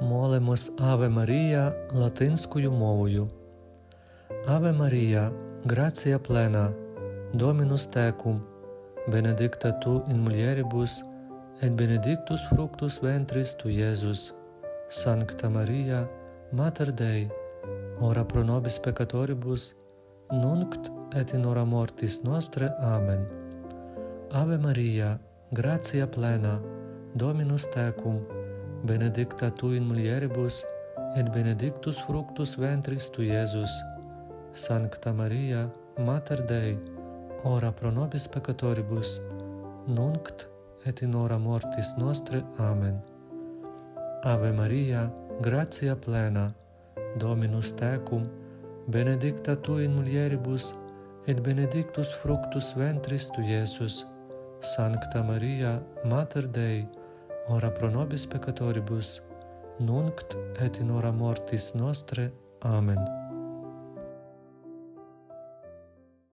Молимось Аве Марія латинською мовою. Аве Марія, грація плена, Dominus tecum, benedicta tu in mulieribus, et benedictus fructus ventris tu, Iesus. Sancta Maria, Mater Dei, ora pro nobis peccatoribus, nunc et in hora mortis nostre. Amen. Ave Maria, gratia plena, Dominus tecum, benedicta tu in mulieribus, et benedictus fructus ventris tu, Iesus. Sancta Maria, Mater Dei, ora pro nobis peccatoribus, nunc et in hora mortis nostre. Amen. Ave Maria, gratia plena, Dominus tecum, benedicta tu in mulieribus, et benedictus fructus ventris tu, Iesus. Sancta Maria, Mater Dei, ora pro nobis peccatoribus, nunc et in hora mortis nostre. Amen.